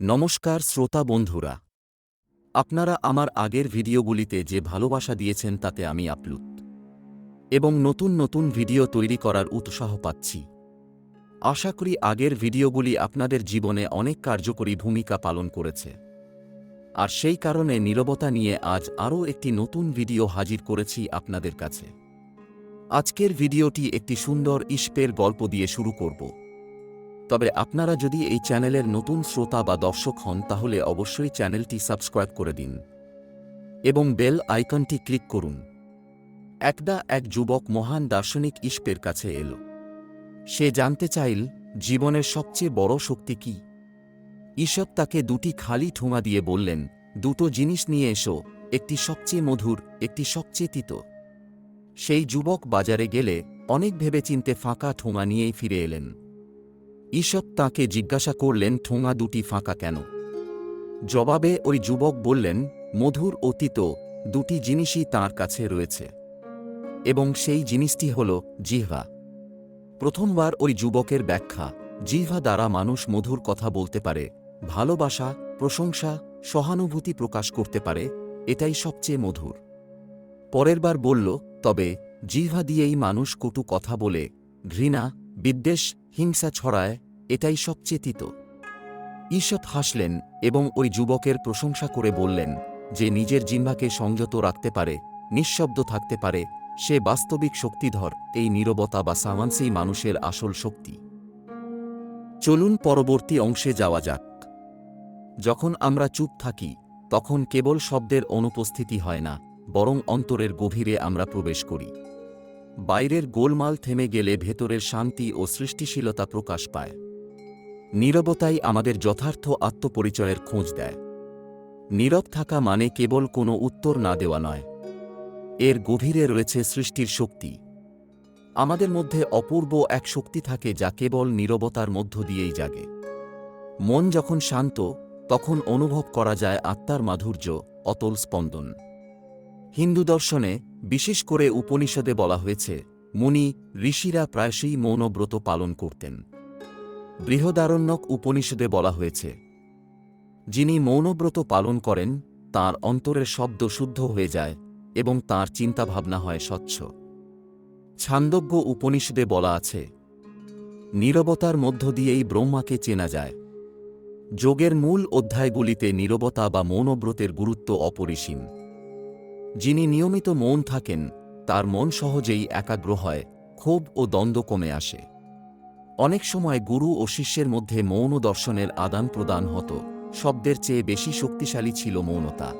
নমস্কার শ্রোতা বন্ধুরা। আপনারা আমার আগের ভিডিওগুলিতে যে ভালোবাসা দিয়েছেন তাতে আমি আপ্লুত। এবং নতুন নতুন ভিডিও তৈরি করার উৎসাহ পাচ্ছি। আশা করি আগের ভিডিওগুলি আপনাদের জীবনে অনেক কার্যকরী ভূমিকা পালন করেছে। আর সেই কারণে নীরবতা নিয়ে আজ আরও একটি নতুন ভিডিও হাজির করেছি আপনাদের কাছে। আজকের ভিডিওটি একটি সুন্দর ইস্পের গল্প দিয়ে শুরু করব। তবে আপনারা যদি এই চ্যানেলের নতুন শ্রোতা বা দর্শক হন, তাহলে অবশ্যই চ্যানেলটি সাবস্ক্রাইব করে দিন এবং বেল আইকনটি ক্লিক করুন। একদা এক যুবক মহান দার্শনিক ইস্পের কাছে এল। সে জানতে চাইল, জীবনের সবচেয়ে বড় শক্তি কি? ঈশব তাকে দুটি খালি ঠোঙা দিয়ে বললেন, দুটো জিনিস নিয়ে এসো, একটি সবচেয়ে মধুর, একটি সবচেয়ে তিত। সেই যুবক বাজারে গেলে অনেক ভেবেচিন্তে ফাঁকা ঠোঙা নিয়েই ফিরে এলেন। ঈশব তাঁকে জিজ্ঞাসা করলেন, ঠোঙা দুটি ফাঁকা কেন? জবাবে ওই যুবক বললেন, মধুর অতীত, দুটি জিনিসই তাঁর কাছে রয়েছে। এবং সেই জিনিসটি হল জিহ্বা। প্রথমবার ওই যুবকের ব্যাখ্যা, জিহ্বা দ্বারা মানুষ মধুর কথা বলতে পারে, ভালোবাসা, প্রশংসা, সহানুভূতি প্রকাশ করতে পারে, এটাই সবচেয়ে মধুর। পরেরবার বলল, তবে জিহ্বা দিয়েই মানুষ কটু কথা বলে, ঘৃণা, বিদ্বেষ হিংসা ছড়ায়, এটাই সবচেয়ে তিত ঈশত হাসলেন এবং ওই যুবকের প্রশংসা করে বললেন যে নিজের জিহ্বাকে সংযত রাখতে পারে, নিঃশব্দ থাকতে পারে, সে বাস্তবিক শক্তিধর, এই নীরবতা বা সামান্সেই মানুষের আসল শক্তি। চলুন পরবর্তী অংশে যাওয়া যাক। যখন আমরা চুপ থাকি, তখন কেবল শব্দের অনুপস্থিতি হয় না, বরং অন্তরের গভীরে আমরা প্রবেশ করি। বাইরের গোলমাল থেমে গেলে ভেতরের শান্তি ও সৃষ্টিশীলতা প্রকাশ পায়। নীরবতাই আমাদের যথার্থ আত্মপরিচয়ের খোঁজ দেয়। নীরব থাকা মানে কেবল কোনো উত্তর না দেওয়া নয়। এর গভীরে রয়েছে সৃষ্টির শক্তি। আমাদের মধ্যে অপূর্ব এক শক্তি থাকে যা কেবল নীরবতার মধ্য দিয়েই জাগে। মন যখন শান্ত, তখন অনুভব করা যায় আত্মার মাধুর্য, অতল স্পন্দন। হিন্দু দর্শনে বিশেষ করে উপনিষদে বলা হয়েছে, মুনি ঋষিরা প্রায়শই মৌনব্রত পালন করতেন। বৃহদারণ্যক উপনিষদে বলা হয়েছে, যিনি মৌনব্রত পালন করেন, তার অন্তরের শব্দ শুদ্ধ হয়ে যায় এবং তার চিন্তাভাবনা হয় স্বচ্ছ। ছান্দজ্ঞ উপনিষদে বলা আছে, নীরবতার মধ্য দিয়েই ব্রহ্মাকে চেনা যায়। যোগের মূল অধ্যায়গুলিতে নীরবতা বা মৌনব্রতের গুরুত্ব অপরিসীম। যিনি নিয়মিত মৌন থাকেন, তার মন সহজেই একাগ্র হয়, ক্ষোভ ও দ্বন্দ্ব কমে আসে। অনেক সময় গুরু ও শিষ্যের মধ্যে মৌন দর্শনের আদান প্রদান হতো, শব্দের চেয়ে বেশি শক্তিশালী ছিল মৌনতা।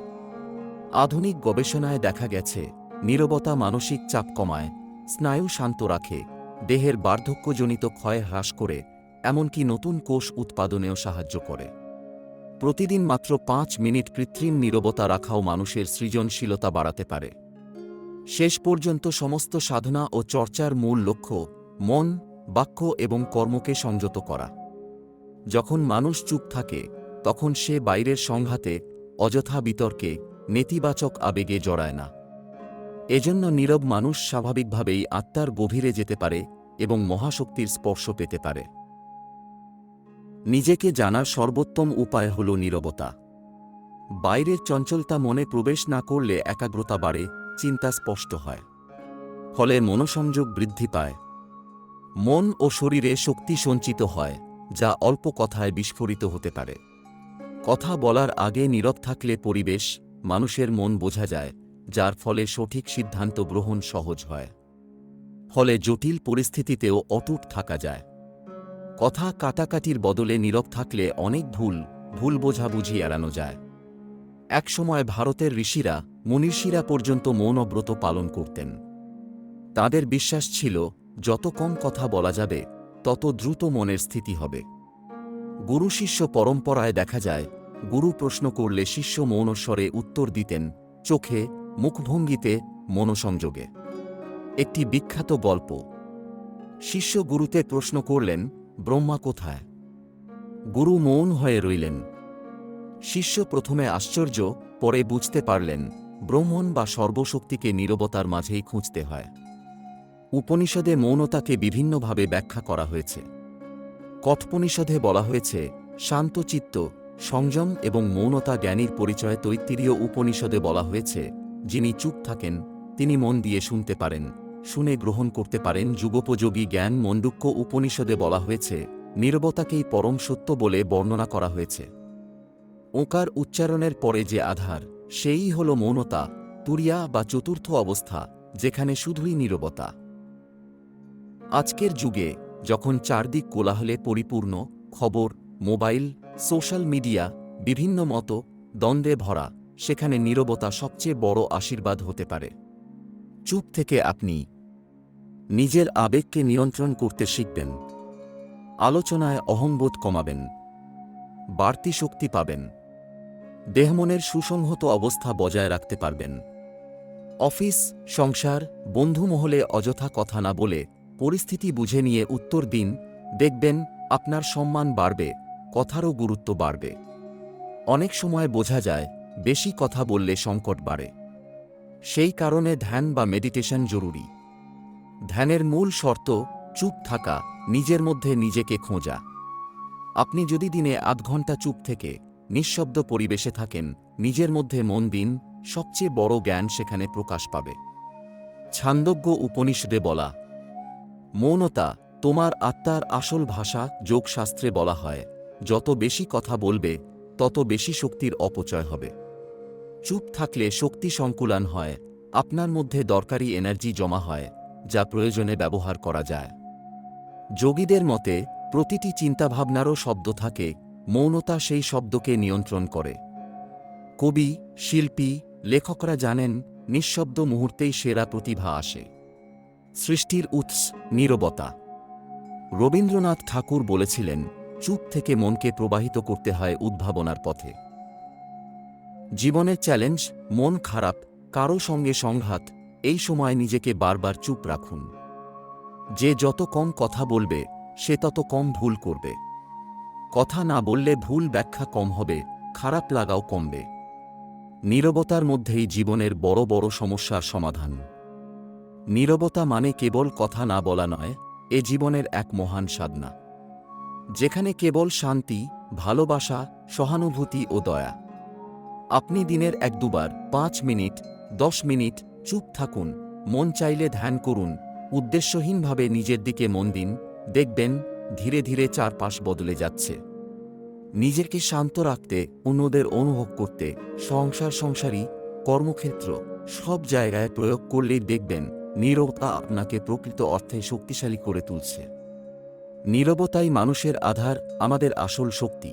আধুনিক গবেষণায় দেখা গেছে, নীরবতা মানসিক চাপ কমায়, স্নায়ু শান্ত রাখে, দেহের বার্ধক্যজনিত ক্ষয় হ্রাস করে, এমনকি নতুন কোষ উৎপাদনেও সাহায্য করে। প্রতিদিন মাত্র পাঁচ মিনিট কৃত্রিম নীরবতা রাখাও মানুষের সৃজনশীলতা বাড়াতে পারে। শেষ পর্যন্ত সমস্ত সাধনা ও চর্চার মূল লক্ষ্য, মন, বাক্য এবং কর্মকে সংযত করা। যখন মানুষ চুপ থাকে, তখন সে বাইরের সংঘাতে, অযথা বিতর্কে, নেতিবাচক আবেগে জড়ায় না। এজন্য নীরব মানুষ স্বাভাবিকভাবেই আত্মার গভীরে যেতে পারে এবং মহাশক্তির স্পর্শ পেতে পারে। নিজেকে জানার সর্বোত্তম উপায় হল নীরবতা। বাইরের চঞ্চলতা মনে প্রবেশ না করলে একাগ্রতা বাড়ে, চিন্তা স্পষ্ট হয়। ফলে মনোসংযোগ বৃদ্ধি পায়। মন ও শরীরে শক্তি সঞ্চিত হয়, যা অল্প কথায় বিস্ফোরিত হতে পারে। কথা বলার আগে নীরব থাকলে পরিবেশ, মানুষের মন বোঝা যায়, যার ফলে সঠিক সিদ্ধান্ত গ্রহণ সহজ হয়। ফলে জটিল পরিস্থিতিতেও অটুট থাকা যায়। কথা কাটাকাটির বদলে নীরব থাকলে অনেক ভুল ভুল বোঝাবুঝি এড়ানো যায়। একসময় ভারতের ঋষিরা, মনীষীরা পর্যন্ত মৌনব্রত পালন করতেন। তাদের বিশ্বাস ছিল, যত কম কথা বলা যাবে, তত দ্রুত মনের স্থিতি হবে। গুরু শিষ্য পরম্পরায় দেখা যায়, গুরু প্রশ্ন করলে শিষ্য মৌনস্বরে উত্তর দিতেন, চোখে, মুখভঙ্গিতে, মনোসংযোগে। একটি বিখ্যাত গল্প। শিষ্য গুরুতে প্রশ্ন করলেন ব্রহ্মা কোথায়? গুরু মৌন হয়ে রইলেন। শিষ্য প্রথমে আশ্চর্য, পরে বুঝতে পারলেন, ব্রহ্মণ বা সর্বশক্তিকে নীরবতার মাঝেই খুঁজতে হয়। উপনিষদে মৌনতাকে বিভিন্নভাবে ব্যাখ্যা করা হয়েছে। কথপনিষদে বলা হয়েছে শান্তচিত্ত সংযম এবং মৌনতা জ্ঞানীর পরিচয় তৈত্তিরীয় উপনিষদে বলা হয়েছে, যিনি চুপ থাকেন, তিনি মন দিয়ে শুনতে পারেন। শুনে গ্রহণ করতে পারেন যুগোপযোগী জ্ঞান মণ্ডুক্য উপনিষদে বলা হয়েছে, নীরবতাকেই পরম সত্য বলে বর্ণনা করা হয়েছে। ওকার উচ্চারণের পরে যে আধার, সেই হল মৌনতা, তুরিয়া বা চতুর্থ অবস্থা, যেখানে শুধুই নীরবতা। আজকের যুগে যখন চারদিক কোলাহলে পরিপূর্ণ, খবর, মোবাইল, সোশ্যাল মিডিয়া, বিভিন্ন মতো, দ্বন্দ্বে ভরা, সেখানে নীরবতা সবচেয়ে বড় আশীর্বাদ হতে পারে। চুপ থেকে আপনি নিজের আবেগকে নিয়ন্ত্রণ করতে শিখবেন। আলোচনায় অহংবোধ কমাবেন। বাড়তি শক্তি পাবেন। দেহমনের সুসংহত অবস্থা বজায় রাখতে পারবেন। অফিস, সংসার, বন্ধু মহলে অযথা কথা না বলে পরিস্থিতি বুঝে নিয়ে উত্তর দিন। দেখবেন আপনার সম্মান বাড়বে, কথারও গুরুত্ব বাড়বে। অনেক সময় বোঝা যায়, বেশি কথা বললে সংকট বাড়ে। সেই কারণে ধ্যান বা মেডিটেশন জরুরি। ধ্যানের মূল শর্ত, চুপ থাকা, নিজের মধ্যে নিজেকে খোঁজা। আপনি যদি দিনে আধ ঘণ্টা চুপ থেকে, নিঃশব্দ পরিবেশে থাকেন, নিজের মধ্যে মন দিন, সবচেয়ে বড় জ্ঞান সেখানে প্রকাশ পাবে। ছান্দজ্ঞ উপনিষদে বলা, মৌনতা, তোমার আত্মার আসল ভাষা যোগশাস্ত্রে বলা হয়, যত বেশি কথা বলবে, তত বেশি শক্তির অপচয় হবে। চুপ থাকলে শক্তি সংকুলান হয়, আপনার মধ্যে দরকারি এনার্জি জমা হয়, যা প্রয়োজনে ব্যবহার করা যায়। যোগীদের মতে, প্রতিটি চিন্তাভাবনারও শব্দ থাকে, মৌনতা সেই শব্দকে নিয়ন্ত্রণ করে। কবি, শিল্পী, লেখকরা জানেন, নিঃশব্দ মুহূর্তেই সেরা প্রতিভা আসে। সৃষ্টির উৎস, নীরবতা। রবীন্দ্রনাথ ঠাকুর বলেছিলেন, চুপ থেকে মনকে প্রবাহিত করতে হয় উদ্ভাবনার পথে। জীবনের চ্যালেঞ্জ মন খারাপ, কারও সঙ্গে সংঘাত, এই সময় নিজেকে বারবার চুপ রাখুন। যে যত কম কথা বলবে, সে তত কম ভুল করবে। কথা না বললে ভুল ব্যাখ্যা কম হবে, খারাপ লাগাও কমবে। নীরবতার মধ্যেই জীবনের বড় বড় সমস্যার সমাধান। নীরবতা মানে কেবল কথা না বলা নয়, এ জীবনের এক মহান সাধনা। যেখানে কেবল শান্তি, ভালোবাসা, সহানুভূতি ও দয়া। আপনি দিনের এক দুবার, পাঁচ মিনিট, দশ মিনিট চুপ থাকুন, মন চাইলে ধ্যান করুন, উদ্দেশ্যহীনভাবে নিজের দিকে মন দিন, দেখবেন ধীরে ধীরে চারপাশ বদলে যাচ্ছে। নিজেকে শান্ত রাখতে, অন্যদের অনুভব করতে, সংসার সংসারী, কর্মক্ষেত্র, সব জায়গায় প্রয়োগ করলেই দেখবেন নীরবতা আপনাকে প্রকৃত অর্থে শক্তিশালী করে তুলছে। নীরবতাই মানুষের আধার, আমাদের আসল শক্তি।